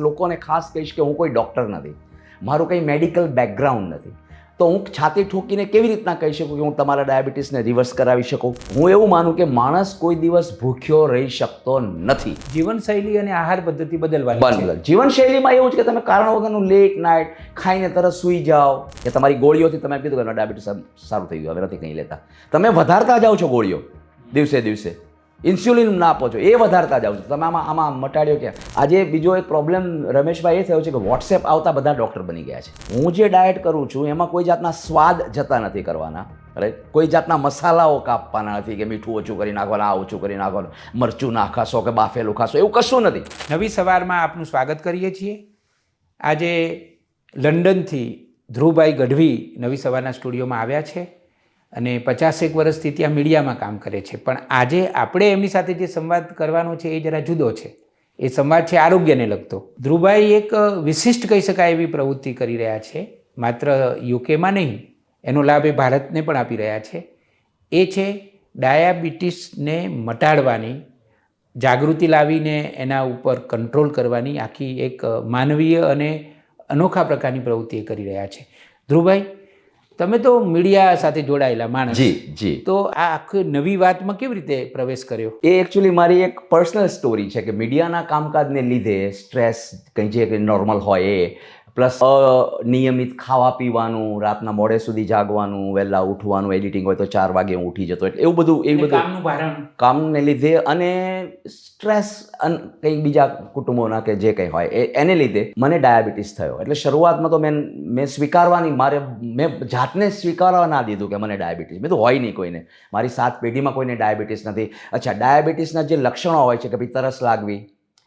લોકોને ખાસ કહીશ કે હું કોઈ ડૉક્ટર નથી. મારું કંઈ મેડિકલ બેકગ્રાઉન્ડ નથી. તો હું છાતી ઠોકીને કેવી રીતના કહી શકું કે હું તમારા ડાયાબિટીસને રિવર્સ કરાવી શકું? હું એવું માનું કે માણસ કોઈ દિવસ ભૂખ્યો રહી શકતો નથી. જીવનશૈલી અને આહાર પદ્ધતિ બદલવાની જીવનશૈલીમાં એવું છે કે તમે કારણ વગરનું લેટ નાઇટ ખાઈને તરત સૂઈ જાઓ. કે તમારી ગોળીઓથી તમે કીધું કે ડાયાબિટીસ સારું થઈ ગયું હવે નથી કંઈ લેતા. તમે વધારતા જાઓ છો ગોળીઓ દિવસે દિવસે. ઇન્સ્યુલિન ના આપો છો એ વધારતા જાઓ છો. તમે આમાં આમાં મટાડ્યો કે આજે બીજો એક પ્રોબ્લેમ રમેશભાઈ એ થયો છે કે વોટ્સએપ આવતા બધા ડૉક્ટર બની ગયા છે. હું જે ડાયટ કરું છું, એમાં કોઈ જાતના સ્વાદ જતા નથી કરવાના. રાઈટ કોઈ જાતના મસાલાઓ કાપવાના નથી કે મીઠું ઓછું કરી નાખવાના, આ ઓછું કરી નાખવાનું, મરચું નાખાશો કે બાફેલું ખાશો, એવું કશું નથી. નવી સવારમાં આપનું સ્વાગત કરીએ છીએ. આજે લંડનથી ધ્રુવભાઈ ગઢવી નવી સવારના સ્ટુડિયોમાં આવ્યા છે. અને પચાસેક વર્ષથી ત્યાં મીડિયામાં કામ કરે છે. પણ આજે આપણે એમની સાથે જે સંવાદ કરવાનો છે એ જરા જુદો છે. એ સંવાદ છે આરોગ્યને લગતો. ધ્રુવભાઈ એક વિશિષ્ટ કહી શકાય એવી પ્રવૃત્તિ કરી રહ્યા છે. માત્ર યુકેમાં નહીં, એનો લાભ એ ભારતને પણ આપી રહ્યા છે. એ છે ડાયાબિટીસને મટાડવાની, જાગૃતિ લાવીને એના ઉપર કંટ્રોલ કરવાની આખી એક માનવીય અને અનોખા પ્રકારની પ્રવૃત્તિ એ કરી રહ્યા છે. ધ્રુવભાઈ તમે તો મીડિયા સાથે જોડાયેલા માણસ. જી જી. તો આ આખી નવી વાતમાં કેવી રીતે પ્રવેશ કર્યો? એ એકચ્યુઅલી મારી એક પર્સનલ સ્ટોરી છે કે મીડિયાના કામકાજને લીધે સ્ટ્રેસ કંઈ જે નોર્મલ હોય એ પ્લસ નિયમિત ખાવા પીવાનું રાતના મોડે સુધી જાગવાનું વહેલા ઉઠવાનું એડિટિંગ હોય તો ચાર વાગે હું ઉઠી જતો એટલે એવું બધું એવું બધું કામને લીધે અને સ્ટ્રેસ કંઈક બીજા કુટુંબોના કે જે કંઈ હોય એ એને લીધે મને ડાયાબિટીસ થયો. એટલે શરૂઆતમાં તો મેં મેં સ્વીકારવાની મારે મેં જાતને સ્વીકારવા ના દીધું કે મને ડાયાબિટીસ. મેં તો હોય નહીં કોઈને. મારી સાત પેઢીમાં કોઈને ડાયાબિટીસ નથી. અચ્છા ડાયાબિટીસના જે લક્ષણો હોય છે કે ભાઈ તરસ લાગવી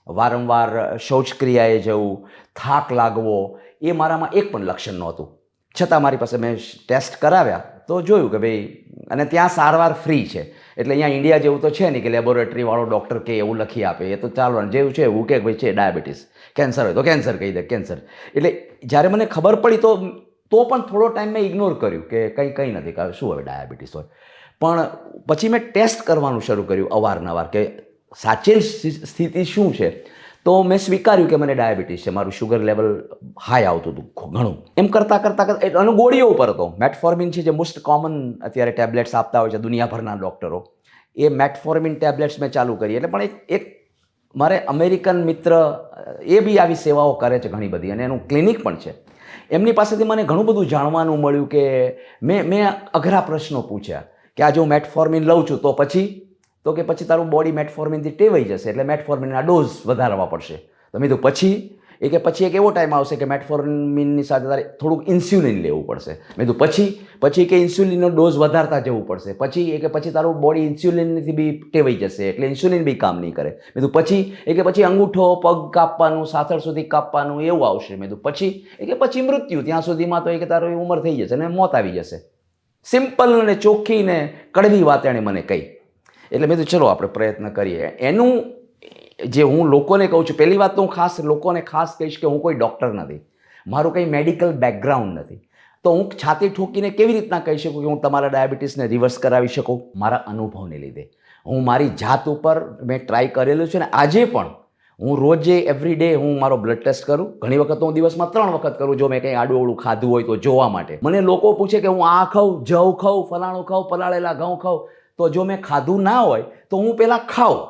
વારંવાર શૌચક્રિયાએ જવું થાક લાગવો, એ મારામાં એક પણ લક્ષણ નહોતું. છતાં મારી પાસે મેં ટેસ્ટ કરાવ્યા તો જોયું કે ભાઈ, અને ત્યાં સારવાર ફ્રી છે. એટલે અહીંયા ઇન્ડિયા જેવું તો છે નહીં કે લેબોરેટરીવાળો ડૉક્ટર કે એવું લખી આપે, એ તો ચાલવાનું જેવું છે એવું કે ભાઈ છે ડાયાબિટીસ. કેન્સર હોય તો કેન્સર કહી દે, કેન્સર. એટલે જ્યારે મને ખબર પડી તો તો પણ થોડો ટાઈમ મેં ઇગ્નોર કર્યું કે કંઈ કંઈ નથી, કે શું હવે ડાયાબિટીસ હોય. પણ પછી મેં ટેસ્ટ કરવાનું શરૂ કર્યું અવારનવાર કે સાચી સ્થિતિ શું છે? તો મેં સ્વીકાર્યું કે મને ડાયાબિટીસ છે. મારું શુગર લેવલ હાઈ આવતું હતું ઘણું. એમ કરતાં કરતાં કરતાં અને ગોળીઓ ઉપર હતો. મેટફોર્મિન છે જે મોસ્ટ કોમન અત્યારે ટેબ્લેટ્સ આપતા હોય છે દુનિયાભરના ડૉક્ટરો એ મેટફોર્મિન ટેબ્લેટ્સ મેં ચાલુ કરી. એટલે પણ એક મારે અમેરિકન મિત્ર, એ બી આવી સેવાઓ કરે છે ઘણી બધી અને એનું ક્લિનિક પણ છે. એમની પાસેથી મને ઘણું બધું જાણવાનું મળ્યું કે મેં મેં અઘરા પ્રશ્નો પૂછ્યા કે આજે હું મેટફોર્મિન લઉં છું તો પછી તો કે પછી તારું બોડી મેટફોર્મિનથી ટેવાઈ જશે, એટલે મેટફોર્મિનના ડોઝ વધારવા પડશે. તો મેં કીધું, પછી? એ કે, પછી એક એવો ટાઈમ આવશે કે મેટફોર્મિનની સાથે તારે થોડુંક ઇન્સ્યુલિન લેવું પડશે. મેં તો પછી? પછી કે ઇન્સ્યુલિનનો ડોઝ વધારતા જવું પડશે. પછી એ કે, પછી તારું બોડી ઇન્સ્યુલિનથી બી ટેવાઈ જશે, એટલે ઇન્સ્યુલિન બી કામ નહીં કરે. મેં તો પછી? એ કે, પછી અંગૂઠો, પગ કાપવાનું, સાથળ સુધી કાપવાનું એવું આવશે. મેં તો પછી? એ કે, પછી મૃત્યુ, ત્યાં સુધીમાં તો એ કે, તારો ઉંમર થઈ જશે અને મોત આવી જશે. સિમ્પલ અને ચોખ્ખી ને કડવી વાત એણે મને કહી. એટલે મેં તો ચલો, આપણે પ્રયત્ન કરીએ. એનું જે હું લોકોને કહું છું, પહેલી વાત તો હું ખાસ લોકોને ખાસ કહીશ કે હું કોઈ ડૉક્ટર નથી. મારું કંઈ મેડિકલ બેકગ્રાઉન્ડ નથી. તો હું છાતી ઠોકીને કેવી રીતના કહી શકું કે હું તમારા ડાયાબિટીસને રિવર્સ કરાવી શકું? મારા અનુભવને લીધે. હું મારી જાત ઉપર મેં ટ્રાય કરેલું છે ને આજે પણ હું રોજે એવરી ડે હું મારો બ્લડ ટેસ્ટ કરું. ઘણી વખત હું દિવસમાં ત્રણ વખત કરું જો મેં કંઈ આડું અવડું ખાધું હોય તો જોવા માટે. મને લોકો પૂછે કે હું આ ખાઉં જવ ખાઉં, ફલાણું ખાઉં, પલાળેલા ઘઉં ખાઉં. તો જો મેં ખાધું ના હોય, તો હું પહેલાં ખાઉં.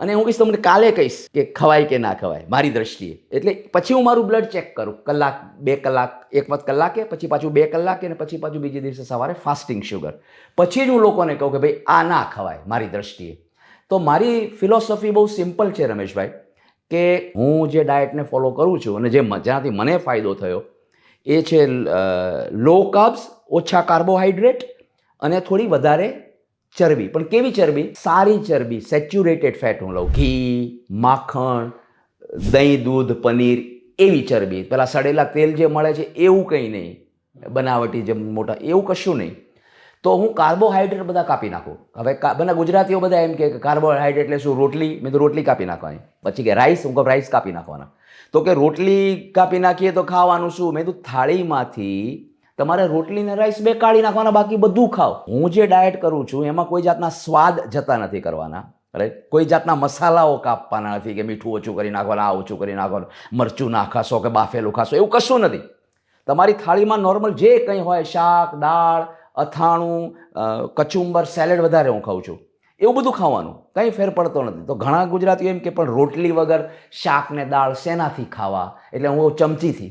અને હું કહીશ તમને કાલે કહીશ કે ખવાય કે ના ખવાય, મારી દ્રષ્ટિએ. એટલે પછી હું મારું બ્લડ ચેક કરું. કલાક, બે કલાક, એક વખત કલાકે, પછી પાછું બે કલાકે, અને પછી પાછું બીજે દિવસે સવારે ફાસ્ટિંગ શુગર પછી જ હું લોકોને કહું કે ભાઈ, આ ના ખવાય, મારી દ્રષ્ટિએ. તો મારી ફિલોસોફી બહુ સિમ્પલ છે, રમેશભાઈ, કે હું જે ડાયટને ફોલો કરું છું અને જે જેનાથી મને ફાયદો થયો, એ છે લો કાર્બ્સ ઓછા કાર્બોહાઈડ્રેટ અને થોડી વધારે ચરબી. પણ કેવી ચરબી? સારી ચરબી. સેચ્યુરેટેડ ફેટ હું લઉં. ઘી, માખણ, દહીં, દૂધ, પનીર એવી ચરબી. પેલા સડેલા તેલ જે મળે છે એવું કંઈ નહીં. બનાવટી જે મોટા એવું કશું નહીં. તો હું કાર્બોહાઈડ્રેટ બધા કાપી નાખું. હવે બધા ગુજરાતીઓ બધા એમ કે કાર્બોહાઈડ્રેટ એટલે શું? રોટલી? મેં તો રોટલી કાપી નાખવાની પછી કે રાઈસ હું કહું રાઈસ કાપી નાખવાના. તો કે રોટલી કાપી નાખીએ તો ખાવાનું શું? મેં તો થાળીમાંથી તમારે રોટલી ને રાઈસ બે કાઢી નાખવાના, બાકી બધું ખાઓ. હું જે ડાયટ કરું છું, એમાં કોઈ જાતના સ્વાદ જતા નથી કરવાના. રાઈટ કોઈ જાતના મસાલાઓ કાપવાના નથી કે મીઠું ઓછું કરી નાખવાના, આ ઓછું કરી નાખવાનું, મરચું ના ખાશો કે બાફેલું ખાશો, એવું કશું નથી. તમારી થાળીમાં નોર્મલ જે કંઈ હોય, શાક, દાળ, અથાણું કચુંબર સેલેડ વધારે હું ખાઉં છું. એવું બધું ખાવાનું કંઈ ફેર પડતો નથી. તો ઘણા ગુજરાતીઓ એમ કે પણ રોટલી વગર શાક ને દાળ શેનાથી ખાવા? એટલે હું ચમચીથી.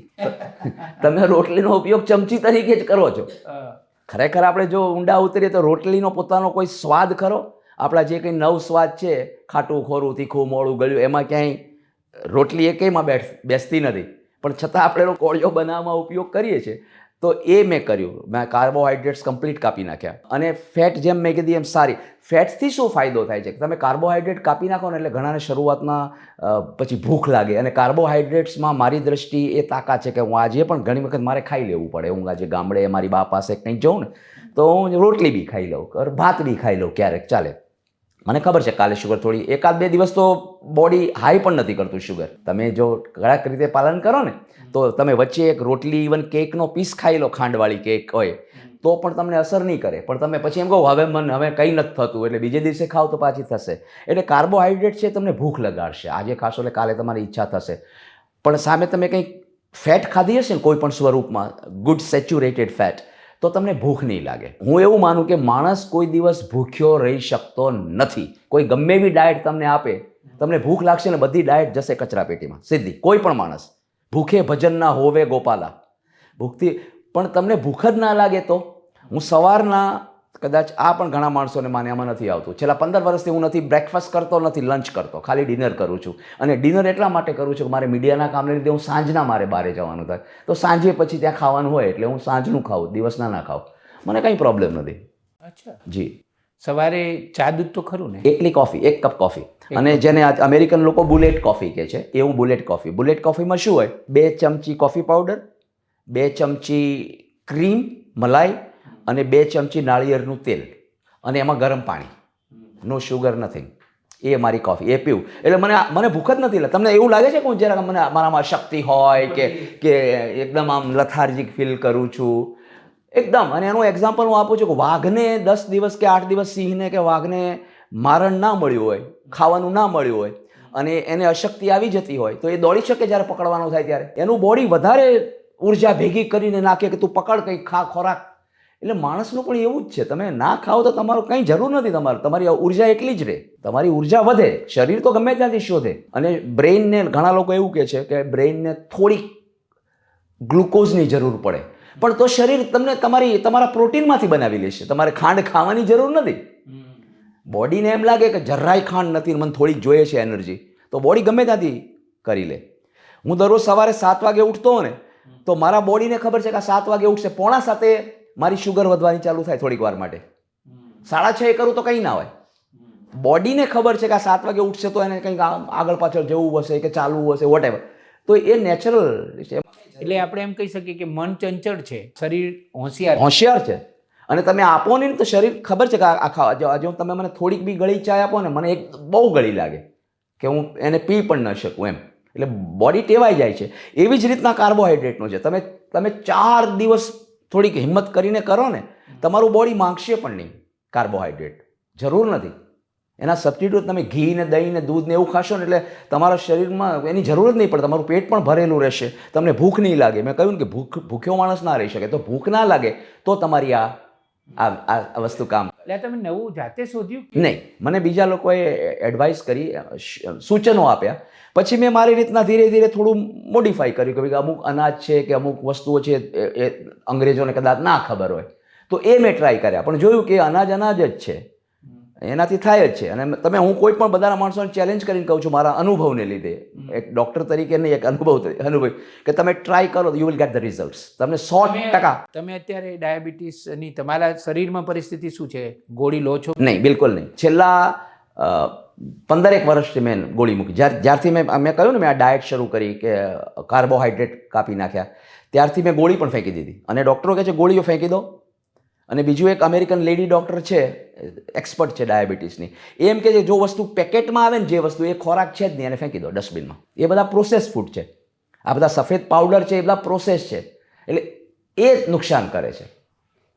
તમે રોટલીનો ઉપયોગ ચમચી તરીકે જ કરો છો. ખરેખર આપણે જો ઊંડા ઉતરીએ તો રોટલીનો પોતાનો કોઈ સ્વાદ ખરો? આપણા જે કંઈ નવ સ્વાદ છે ખાટું ખોરું તીખું મોડું ગળ્યું એમાં ક્યાંય રોટલી એકેયમાં બેઠ બેસતી નથી. પણ છતાં આપણે એનો કોળિયો બનાવવામાં ઉપયોગ કરીએ છીએ. તો એ મેં કર્યું. મેં કાર્બોહાઈડ્રેટ્સ કમ્પ્લીટ કાપી નાખ્યા. અને ફેટ જેમ મેં કીધી એમ સારી. ફેટથી શું ફાયદો થાય છે? કે તમે કાર્બોહાઈડ્રેટ કાપી નાખો ને એટલે ઘણાને શરૂઆતમાં પછી ભૂખ લાગે. અને કાર્બોહાઈડ્રેટ્સમાં મારી દ્રષ્ટિ એ તાકાત છે કે હું આજે પણ ઘણી વખત મારે ખાઈ લેવું પડે. હું આજે ગામડે મારી બા પાસે કંઈક જાઉં ને, તો હું રોટલી બી ખાઈ લઉં. ભાત બી ખાઈ લઉં ક્યારેક. ચાલે. મને ખબર છે કાલે શુગર થોડી, એકાદ બે દિવસ તો બોડી હાઈ પણ નથી કરતું શુગર તમે જો કડક રીતે પાલન કરો ને, તો તમે વચ્ચે એક રોટલી ઇવન કેકનો પીસ ખાઈ લો, ખાંડવાળી કેક હોય, તો પણ તમને અસર નહીં કરે. પણ તમે પછી એમ કહો, હવે મને, હવે કંઈ નથી થતું, એટલે બીજે દિવસે ખાવ તો પાછી થશે. એટલે કાર્બોહાઈડ્રેટ છે તમને ભૂખ લગાડશે. આજે ખાશો એટલે કાલે તમારી ઈચ્છા થશે. પણ સામે તમે કંઈક ફેટ ખાધી હશે ને, કોઈ પણ સ્વરૂપમાં ગુડ સેચ્યુરેટેડ ફેટ તો તમને ભૂખ નહીં લાગે. હું એવું માનું કે માણસ કોઈ દિવસ ભૂખ્યો રહી શકતો નથી. કોઈ ગમે એવી ડાયટ તમને આપે, તમને ભૂખ લાગશે ને બધી ડાયટ જશે કચરા પેટીમાં. સીધી કોઈ પણ માણસ. ભૂખે ભજન ના હોવે ગોપાલા. ભૂખથી, પણ તમને ભૂખ જ ના લાગે તો? હું સવારના કદાચ આ પણ ઘણા માણસોને માને આમાં નથી આવતું. છેલ્લા પંદર વર્ષથી હું નથી બ્રેકફાસ્ટ કરતો નથી લંચ કરતો. ખાલી ડિનર કરું છું. અને ડિનર એટલા માટે કરું છું કે મારે મીડિયાના કામને લીધે હું સાંજના મારે બહાર જવાનું થાય. તો સાંજે પછી ત્યાં ખાવાનું હોય એટલે હું સાંજનું ખાઉં દિવસના ના ખાઉં. મને કંઈ પ્રોબ્લેમ નથી. અચ્છા. જી. સવારે ચા દૂધ તો ખરું ને? એકલી કોફી એક કપ કોફી અને જેને અમેરિકન લોકો બુલેટ કોફી કહે છે એ હું બુલેટ કોફી બુલેટ કોફીમાં શું હોય? બે ચમચી કોફી પાવડર બે ચમચી ક્રીમ મલાઈ અને બે ચમચી નાળિયેરનું તેલ અને એમાં ગરમ પાણી. નો શુગર નથિંગ એ મારી કોફી એ પીવું. એટલે મને મને ભૂખ જ નથી તમને એવું લાગે છે કે હું જરાક મને મારામાં શક્તિ હોય કે કે એકદમ આમ લથાર્જિક ફીલ કરું છું? એકદમ. અને એનું એક્ઝામ્પલ હું આપું છું કે વાઘને દસ દિવસ કે આઠ દિવસ સિંહને કે વાઘને મારણ ના મળ્યું હોય, ખાવાનું ના મળ્યું હોય, અને એને અશક્તિ આવી જતી હોય, તો એ દોડી શકે જ્યારે પકડવાનો થાય ત્યારે. એનું બોડી વધારે ઊર્જા ભેગી કરીને નાખે કે તું પકડ કંઈક ખા, ખોરાક. એટલે માણસનું પણ એવું જ છે, તમે ના ખાઓ તો તમારો કંઈ જરૂર નથી તમારે. તમારી ઊર્જા એટલી જ રહે. તમારી ઊર્જા વધે. શરીર તો ગમે ત્યાંથી શોધે. અને બ્રેઇનને ઘણા લોકો એવું કહે છે કે બ્રેઇનને થોડીક ગ્લુકોઝની જરૂર પડે. પણ તો શરીર તમને તમારી, તમારા પ્રોટીનમાંથી બનાવી લેશે. તમારે ખાંડ ખાવાની જરૂર નથી. બોડીને એમ લાગે કે જરાય ખાંડ નથી મને થોડીક જોઈએ છે એનર્જી. તો બોડી ગમે ત્યાંથી કરી લે. હું દરરોજ સવારે સાત વાગે ઉઠતો ને, તો મારા બોડીને ખબર છે કે આ સાત વાગે ઉઠશે. પોણા સાતે મારી શુગર વધવાની ચાલુ થાય થોડીક વાર માટે. સાડા છ એ કરું તો કંઈ ના હોય. બોડીને ખબર છે કે આ સાત વાગે ઉઠશે તો એને કંઈક આગળ પાછળ જવું હશે કે ચાલવું હશે વોટ તો એ નેચરલ છે. એટલે આપણે એમ કહી શકીએ કે મન ચંચળ છે શરીર હોશિયાર હોશિયાર છે. અને તમે આપો નહીં ને તો શરીર ખબર છે કે આ આ ખાવા જો આજે તમે મને થોડીક બી ગળી ચા આપો ને મને એક બહુ ગળી લાગે કે હું એને પી પણ ન શકું એમ. એટલે બોડી ટેવાઈ જાય છે. એવી જ રીતના કાર્બોહાઈડ્રેટનું છે. તમે તમે ચાર દિવસ થોડીક હિંમત કરીને કરો ને તમારું બોડી માંગશે પણ નહીં કાર્બોહાઈડ્રેટ જરૂર નથી. એના સબસ્ટિટ્યૂટ તમે ઘી ને દહીં ને દૂધ ને એવું ખાશો ને એટલે તમારા શરીરમાં એની જરૂર જ નહીં પડે તમારું પેટ પણ ભરેલું રહેશે. તમને ભૂખ નહીં લાગે. મેં કહ્યું કે ભૂખ ભૂખ્યો માણસ ના રહી શકે. તો ભૂખ ના લાગે તો તમારી આ આ આ- આ વસ્તુ કામ એટલે તમે નવું જાતે શોધ્યું નહીં, મને બીજા લોકોએ એડવાઇસ કરી સૂચનો આપ્યા. પછી મેં મારી રીતના ધીરે ધીરે થોડું મોડિફાઈ કર્યું કે અમુક અનાજ છે કે અમુક વસ્તુઓ છે, એ અંગ્રેજોને કદાચ ના ખબર હોય. તો એ મેં ટ્રાય કર્યા. પણ જોયું કે અનાજ અનાજ જ છે. એનાથી થાય જ છે. અને તમે હું કોઈ પણ બધાના માણસોને ચેલેન્જ કરીને કહું છું મારા અનુભવને લીધે એક ડૉક્ટર તરીકે નહીં એક અનુભવ અનુભવ કે તમે ટ્રાય કરો you will get the result તમને સો ટકા. તમે અત્યારે ડાયાબિટીસની તમારા શરીરમાં પરિસ્થિતિ શું છે? ગોળી લો છો? નહીં બિલકુલ નહીં. છેલ્લા પંદરેક વર્ષથી મેં ગોળી મૂકી. જ્યાર જ્યારથી મેં મેં કહ્યું ને મેં આ ડાયટ શરૂ કરી કે કાર્બોહાઈડ્રેટ કાપી નાખ્યા. ત્યારથી મેં ગોળી પણ ફેંકી દીધી. અને ડૉક્ટરો કહે છે ગોળીઓ ફેંકી દો. અને બીજું એક અમેરિકન લેડી ડૉક્ટર છે એક્સપર્ટ છે ડાયાબિટીસની એમ કે જો વસ્તુ પેકેટમાં આવે ને, જે વસ્તુ એ ખોરાક છે જ નહીં, એને ફેંકી દો ડસ્ટબિનમાં એ બધા પ્રોસેસ ફૂડ છે. આ બધા સફેદ પાવડર છે, એ બધા પ્રોસેસ છે. એટલે એ નુકસાન કરે છે.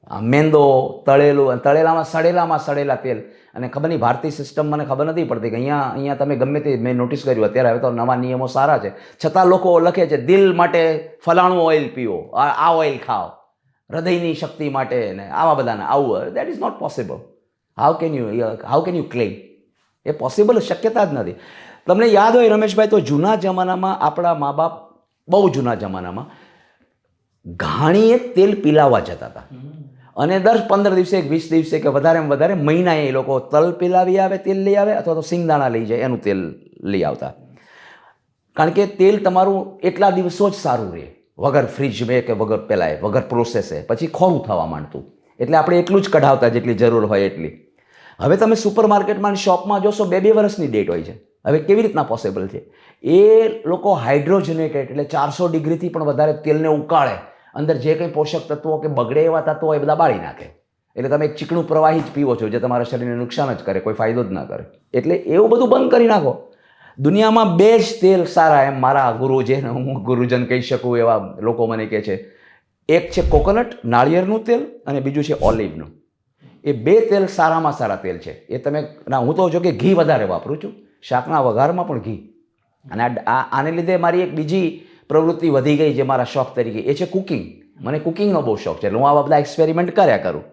આ મેંદો, તળેલું, અને તળેલામાં સડેલામાં સડેલા તેલ. અને ખબર નહીં, ભારતીય સિસ્ટમ મને ખબર નથી પડતી કે અહીંયા અહીંયા તમે ગમે તે મેં નોટિસ કર્યું, અત્યારે હવે તો નવા નિયમો સારા છે. છતાં લોકો લખે છે, દિલ માટે ફલાણું ઓઇલ પીવો આ ઓઇલ ખાઓ. હૃદયની શક્તિ માટે ને આવા બધાને આવું that is not possible how can you how can you claim a possible શક્યતા જ નથી. તમને યાદ હોય રમેશભાઈ, તો જૂના જમાનામાં આપણા મા બાપ, બહુ જૂના જમાનામાં ઘાણીએ તેલ પીલાવવા જતા હતા. અને દર પંદર દિવસે, વીસ દિવસે કે વધારેમાં વધારે મહિનાએ એ લોકો તલ પીલાવી આવે, તેલ લઈ આવે, અથવા તો સિંગદાણા લઈ જાય, એનું તેલ લઈ આવતા. કારણ કે તેલ તમારું એટલા દિવસો જ સારું રહે. વગર ફ્રીજ મેં કે વગર પેલાય વગર પ્રોસેસે પછી ખોરું થવા માંડતું. એટલે આપણે એટલું જ કઢાવતા જેટલી જરૂર હોય એટલી. હવે તમે સુપર માર્કેટમાં શોપમાં જોશો, બે બે વર્ષની ડેટ હોય છે. હવે કેવી રીતના પોસિબલ છે? એ લોકો હાઇડ્રોજનેટેડ એટલે ચારસો ડિગ્રીથી પણ વધારે તેલને ઉકાળે. અંદર જે કંઈ પોષક તત્વો કે બગડે એવા તત્વો એ બધા બાળી નાખે. એટલે તમે એક ચીકણું પ્રવાહી જ પીવો છો, જે તમારા શરીરને નુકસાન જ કરે, કોઈ ફાયદો જ ના કરે. એટલે એવું બધું બંધ કરી નાખો. દુનિયામાં બે જ તેલ સારા એમ મારા ગુરુ જેને હું ગુરુજન કહી શકું એવા લોકો મને કહે છે. એક છે કોકોનટ, નાળિયેરનું તેલ અને બીજું છે ઓલિવનું. એ બે તેલ સારામાં સારા તેલ છે. એ તમે, ના, હું તો જો કે ઘી વધારે વાપરું છું. શાકના વઘારમાં પણ ઘી. અને આને લીધે મારી એક બીજી પ્રવૃત્તિ વધી ગઈ જે મારા શોખ તરીકે. એ છે કુકિંગ. મને કુકિંગનો બહુ શોખ છે. એટલે હું આવા બધા એક્સપેરિમેન્ટ કર્યા કરું.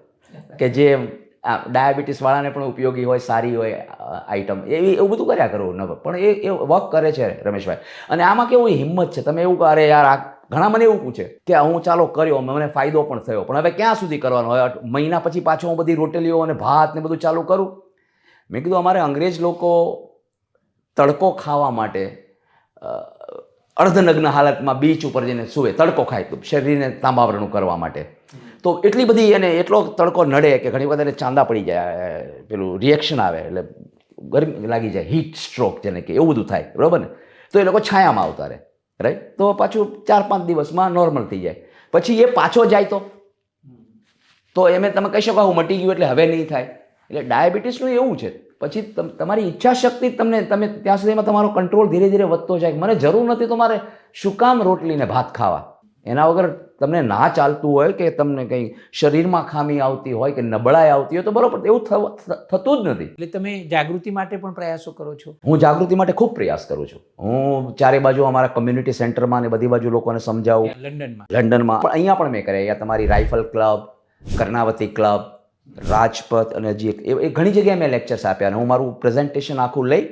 કે જે ડાયાબિટીસવાળાને પણ ઉપયોગી હોય, સારી હોય આઈટમ એવી એવું બધું કર્યા કરવું નવ. પણ એ એ વર્ક કરે છે રમેશભાઈ. અને આમાં કેવું હિંમત છે. તમે એવું અરે યાર, આ ઘણા મને એવું પૂછે કે હું ચાલો કર્યો મને ફાયદો પણ થયો. પણ હવે ક્યાં સુધી કરવાનો? હવે મહિના પછી પાછો હું બધી રોટલીઓ અને ભાત ને બધું ચાલુ કરું? મેં કીધું, અમારે અંગ્રેજ લોકો તડકો ખાવા માટે અર્ધનગ્ન હાલતમાં બીચ ઉપર જઈને સૂવે. તડકો ખાય, શરીરને તાંબાવરણું કરવા માટે. તો એટલી બધી એને એટલો તડકો નડે કે ઘણી વખત એને ચાંદા પડી જાય પેલું રિએક્શન આવે એટલે ગરમી લાગી જાય હીટ સ્ટ્રોક જેને કે એવું બધું થાય, બરાબર ને? તો એ લોકો છાયામાં આવતા રહે રાઈટ તો પાછું ચાર પાંચ દિવસમાં નોર્મલ થઈ જાય. પછી એ પાછો જાય તો? તો એમ તમે કહી શકો હું મટી ગયું એટલે હવે નહીં થાય. એટલે ડાયાબિટીસનું એવું છે. પછી તમ- તમારી ઈચ્છા શક્તિ તમને, તમે ત્યાં સુધીમાં તમારો કંટ્રોલ ધીરે ધીરે વધતો જાય. મને જરૂર નથી તો મારે શું કામ રોટલીને ભાત ખાવા? એના વગર તમને ના ચાલતું હોય કે તમને કંઈ શરીરમાં ખામી આવતી હોય કે નબળાઈ આવતી હોય તો બરોબર એવું થતું જ નથી. એટલે તમે જાગૃતિ માટે પણ પ્રયાસો કરો છો? હું જાગૃતિ માટે ખૂબ પ્રયાસ કરું છું. હું ચારે બાજુ અમારા કમ્યુનિટી સેન્ટરમાં ને બધી બાજુ લોકોને સમજાવું. લંડનમાં. લંડનમાં. પણ અહીંયા પણ મેં કર્યા. અહીંયા તમારી rifle club Karnavati club Rajpath અને હજી એક એ ઘણી જગ્યાએ મેં લેક્ચર્સ આપ્યા અને હું મારું પ્રેઝન્ટેશન આખું લઈ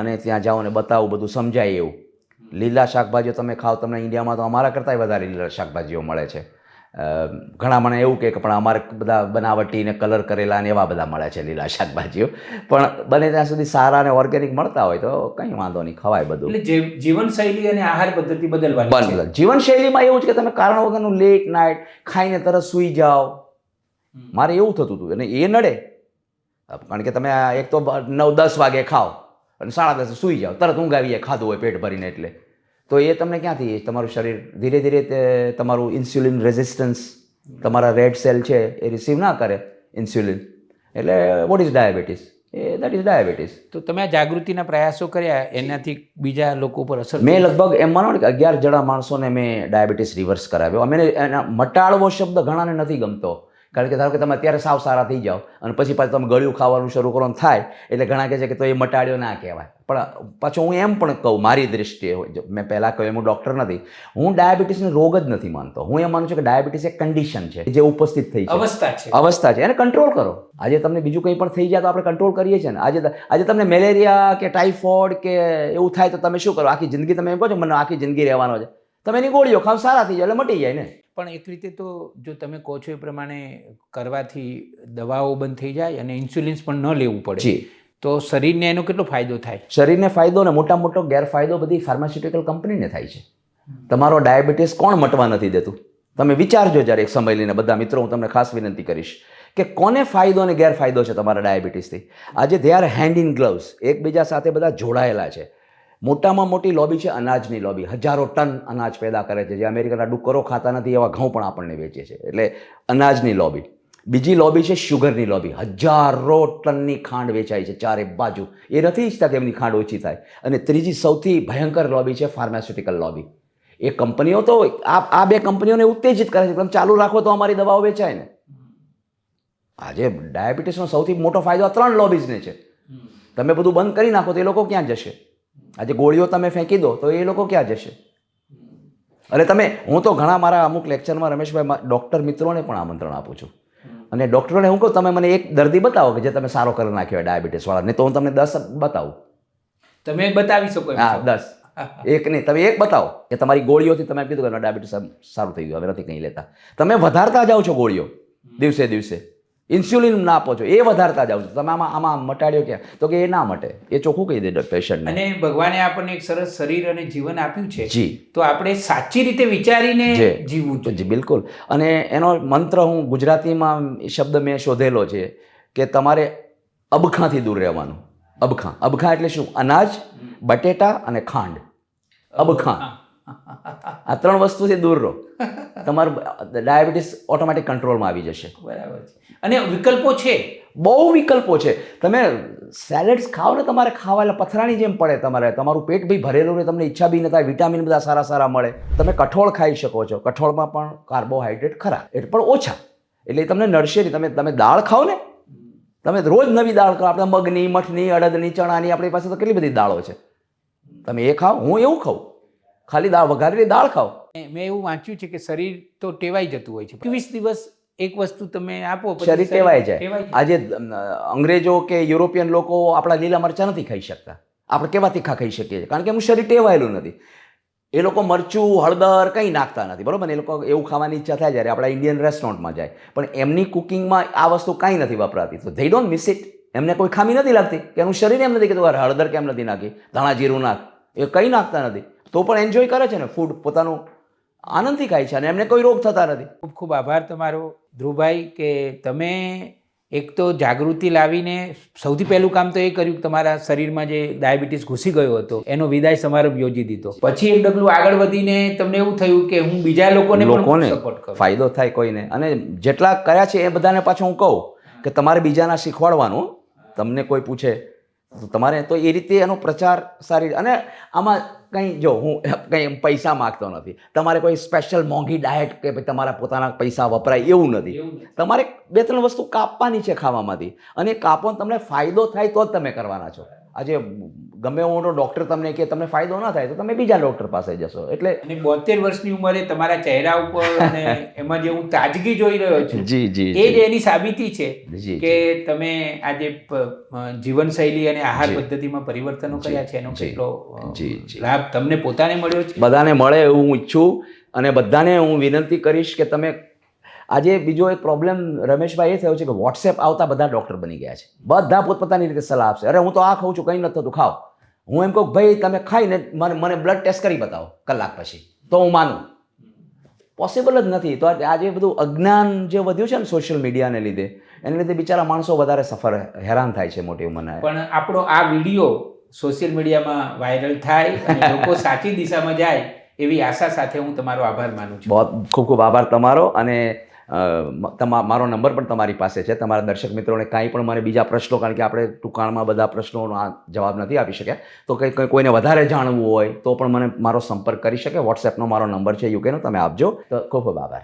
અને ત્યાં જાઉં અને બતાવું બધું સમજાય એવું. લીલા શાકભાજીઓ તમે ખાઓ તમને ઇન્ડિયામાં તો અમારા કરતાંય વધારે લીલા શાકભાજીઓ મળે છે. ઘણા મને એવું કે પણ અમારે બધા બનાવટી ને કલર કરેલા ને એવા બધા મળે છે લીલા શાકભાજીઓ. પણ બને ત્યાં સુધી સારા અને ઓર્ગેનિક મળતા હોય તો કંઈ વાંધો નહીં ખવાય બધું. જીવનશૈલી અને આહાર પદ્ધતિ બદલવાની જીવનશૈલીમાં એવું છે કે તમે કારણ વગરનું લેટ નાઇટ ખાઈને તરત સૂઈ જાઓ. મારે એવું થતું હતું અને એ નડે. કારણ કે તમે આ એક તો નવ દસ વાગે ખાઓ. અને સાડા દસે સૂઈ જાઓ તરત ઊંઘ આવી જાય ખાધું હોય પેટ ભરીને એટલે. તો એ તમને ક્યાંથી તમારું શરીર ધીરે ધીરે તે તમારું ઇન્સ્યુલિન રેઝિસ્ટન્સ તમારા રેડ સેલ છે એ રિસીવ ના કરે ઇન્સ્યુલિન એટલે વોટ ઇઝ ડાયાબિટીસ એ દેટ ઇઝ ડાયાબિટીસ તો તમે આ જાગૃતિના પ્રયાસો કર્યા એનાથી બીજા લોકો પર અસર મેં લગભગ એમ માનો ને કે અગિયાર જણા માણસોને મેં ડાયાબિટીસ રિવર્સ કરાવ્યો. અમે એના મટાડવો શબ્દ ઘણાને નથી ગમતો. કારણ કે ધારો કે તમે અત્યારે સાવ સારા થઈ જાઓ અને પછી પાછું તમે ગળ્યું ખાવાનું શરૂ કરવાનું થાય એટલે ઘણા કહે છે કે તો એ મટાડ્યો ના કહેવાય. પણ પાછું હું એમ પણ કહું મારી દૃષ્ટિએ જો મેં પહેલાં કહ્યું હું ડૉક્ટર નથી હું ડાયાબિટીસને રોગ જ નથી માનતો. હું એમ માનું છું કે ડાયાબિટીસ એક કન્ડિશન છે જે ઉપસ્થિત થઈ છે અવસ્થા છે. અવસ્થા છે. એને કંટ્રોલ કરો. આજે તમને બીજું કંઈ પણ થઈ જાય તો આપણે કંટ્રોલ કરીએ છીએ ને. આજે આજે તમને મેલેરિયા કે ટાઇફોઇડ કે એવું થાય તો તમે શું કરો? આખી જિંદગી તમે એમ કહો છો મને આખી જિંદગી રહેવાનો છે. તમે એની ગોળીઓ ખાવ સારા થઈ જાય એટલે મટી જાય ને. પણ એક રીતે તો જો તમે કહો છો એ પ્રમાણે કરવાથી દવાઓ બંધ થઈ જાય અને ઇન્સ્યુલિન્સ પણ ન લેવું પડે તો શરીરને એનો કેટલો ફાયદો થાય? શરીરને ફાયદો ને મોટા મોટો ગેરફાયદો બધી ફાર્માસ્યુટિકલ કંપનીને થાય છે. તમારો ડાયાબિટીસ કોણ મટવા નથી દેતું? તમે વિચારજો જ્યારે એક સમય લઈને બધા મિત્રો હું તમને ખાસ વિનંતી કરીશ કે કોને ફાયદો અને ગેરફાયદો છે તમારા ડાયાબિટીસથી આજે they are hand in gloves એકબીજા સાથે બધા જોડાયેલા છે. મોટામાં મોટી લોબી છે અનાજની લોબી હજારો ટન અનાજ પેદા કરે છે જે અમેરિકાના ડુક્કરો ખાતા નથી એવા ઘઉં પણ આપણને વેચે છે. એટલે અનાજની લોબી બીજી લોબી છે શુગરની લોબી હજારો ટનની ખાંડ વેચાય છે ચારે બાજુ. એ નથી ઈચ્છતા કે એમની ખાંડ ઓછી થાય. અને ત્રીજી સૌથી ભયંકર લોબી છે ફાર્માસ્યુટિકલ લોબી એ કંપનીઓ તો આ આ બે કંપનીઓને ઉત્તેજિત કરે છે. તમે ચાલુ રાખો તો અમારી દવાઓ વેચાય ને. આજે ડાયાબિટીસનો સૌથી મોટો ફાયદો આ ત્રણ લોબીઝને છે. તમે બધું બંધ કરી નાખો તો એ લોકો ક્યાં જશે? આજે ગોળીઓ તમે ફેંકી દો તો એ લોકો ક્યાં જશે? અને તમે હું તો ઘણા મારા અમુક લેક્ચરમાં રમેશભાઈ ડૉક્ટર મિત્રોને પણ આમંત્રણ આપું છું. અને ડૉક્ટરોને હું કહું તમે મને એક દર્દી બતાવો કે જે તમે સારો કરી નાખ્યો હોય ડાયાબિટીસવાળા નહીં તો હું તમને દસ બતાવું. તમે બતાવી શકો હા દસ. એક નહીં તમે એક બતાવો કે તમારી ગોળીઓથી તમે કીધું કે ડાયાબિટીસ સારું થઈ ગયું હવે નથી કંઈ લેતા. તમે વધારતા જાઓ છો ગોળીઓ દિવસે દિવસે. ઇન્સ્યુલિન ના આપો છો એ વધારતા જાવ છો. તમે આમાં આમાં મટાડ્યો ક્યાં? તો કે એ ના મટે. એ ચોખ્ખું કહી દે પેશન્ટને અને ભગવાને આપણને એક સરસ શરીર અને જીવન આપ્યું છે. જી. તો આપણે સાચી રીતે વિચારીને. જીવવું જોઈએ. જી બિલકુલ. અને એનો મંત્ર હું ગુજરાતીમાં શબ્દ મેં શોધેલો છે કે તમારે અબખાથી દૂર રહેવાનું. અબખા. અબખા એટલે શું? અનાજ બટેટા અને ખાંડ. અબખા. આ ત્રણ વસ્તુથી દૂર રહો. તમારું ડાયાબિટીસ ઓટોમેટિક કંટ્રોલમાં આવી જશે. બરાબર છે. અને વિકલ્પો છે? બહુ વિકલ્પો છે. તમે સેલેડ્સ ખાઓ ને તમારે ખાવા એટલે પથરાની જેમ પડે તમારે. તમારું પેટ બી ભરેલું રહે તમને ઈચ્છા બી ન થાય વિટામિન બધા સારા સારા મળે. તમે કઠોળ ખાઈ શકો છો. કઠોળમાં પણ કાર્બોહાઈડ્રેટ ખરા. એટલે પણ ઓછા. એટલે તમને નડશે નહીં. તમે તમે દાળ ખાઓ ને તમે રોજ નવી દાળ ખાઓ. આપણે મગની મઠની અડદની ચણાની આપણી પાસે તો કેટલી બધી દાળો છે. તમે એ ખાઓ હું એવું ખાઉં. ખાલી દાળ વઘારેલી દાળ ખાઓ. મેં એવું વાંચ્યું છે કે શરીર તો ટેવાઈ જતું હોય છે. એકવીસ દિવસ એક વસ્તુ તમે આપો શરીર ટેવાય જાય. આજે અંગ્રેજો કે યુરોપિયન લોકો આપણા લીલા મરચાં નથી ખાઈ શકતા. આપણે કેવા તીખા ખાઈ શકીએ છીએ? કારણ કે એમનું શરીર ટેવાયેલું નથી. એ લોકો મરચું હળદર કંઈ નાખતા નથી બરાબર ને? એ લોકો એવું ખાવાની ઈચ્છા થાય જ્યારે આપણા ઇન્ડિયન રેસ્ટોરન્ટમાં જાય. પણ એમની કુકિંગમાં આ વસ્તુ કાંઈ નથી વપરાતી. તો ધે ડોન્ટ મિસ ઇટ એમને કોઈ ખામી નથી લાગતી કે એનું શરીર એમ નથી કીધું હળદર કેમ નથી નાખી? ધાણા જીરું નાખ. એ કંઈ નાખતા નથી. તો પણ એન્જોય કરે છે ને ફૂડ પોતાનું આનંદથી ખાય છે અને એમને કોઈ રોગ થતા નથી. ખૂબ ખૂબ આભાર તમારો. ધ્રુવભાઈ કે તમે એક તો જાગૃતિ લાવીને સૌથી પહેલું કામ તો એ કર્યું કે તમારા શરીરમાં જે ડાયાબિટીસ ઘૂસી ગયો હતો એનો વિદાય સમારંભ યોજી દીધો. પછી એક ડગલું આગળ વધીને તમને એવું થયું કે હું બીજા લોકોને લોકોને પણ સપોર્ટ કરું. ફાયદો થાય કોઈને. અને જેટલા કર્યા છે એ બધાને પાછું હું કહું કે તમારે બીજાના શીખવાડવાનું તમને કોઈ પૂછે તો તમારે તો એ રીતે એનો પ્રચાર સારી અને આમાં કંઈ જો હું કંઈ પૈસા માગતો નથી. તમારે કોઈ સ્પેશિયલ મોંઘી ડાયટ કે ભાઈ તમારા પોતાના પૈસા વપરાય એવું નથી. તમારે બે ત્રણ વસ્તુ કાપવાની છે ખાવામાંથી. અને કાપો તમને ફાયદો થાય તો જ તમે કરવાના છો. આજે ગમે એવો ડૉક્ટર તમને કે તમને ફાયદો ના થાય તો તમે બીજા ડૉક્ટર પાસે જશો. એટલે અને બોતેર વર્ષની ઉંમરે તમારા ચહેરા ઉપર અને એમાં જે હું તાજગી જોઈ રહ્યો છું જી જી એ જ એની સાબિતી છે કે તમે આજે જીવનશૈલી અને આહાર પદ્ધતિમાં પરિવર્તનો કર્યા છે એનો કેટલો. લાભ તમને પોતાને મળ્યો છે? બધાને મળે એવું હું ઈચ્છું અને બધાને હું વિનંતી કરીશ કે તમે આજે બીજો એક પ્રોબ્લેમ રમેશભાઈ એ થયો છે કે વોટ્સએપ આવતા બધા ડૉક્ટર બની ગયા છે. બધા પોતપોતાની રીતે સલાહ આપશે. અરે હું તો આ ખાઉં છું કંઈ નથી થતું ખાઓ. હું એમ કહું ભાઈ તમે ખાઈને મને મને બ્લડ ટેસ્ટ કરી બતાવો કલાક પછી. તો હું માનું. પોસિબલ જ નથી. તો આજે બધું અજ્ઞાન જે વધ્યું છે ને સોશિયલ મીડિયાને લીધે એને લીધે બિચારા માણસો વધારે સફર હેરાન થાય છે મોટી ઉંમરના. પણ આપણો આ વીડિયો સોશિયલ મીડિયામાં વાયરલ થાય અને લોકો સાચી દિશામાં જાય એવી આશા સાથે હું તમારો આભાર માનું છું. બહુ ખૂબ ખૂબ આભાર તમારો અને તમા, મારો નંબર પણ તમારી પાસે છે. તમારા દર્શક મિત્રોને કાંઈ પણ મને બીજા પ્રશ્નો, કારણ કે આપણે ટૂંકાણમાં બધા પ્રશ્નોનો આ જવાબ નથી આપી શક્યા. તો કંઈ કંઈ કોઈને વધારે જાણવું હોય તો પણ મને મારો સંપર્ક કરી શકે. વોટ્સએપનો મારો નંબર છે યુકેનો તમે આપજો. તો ખૂબ ખૂબ આભાર.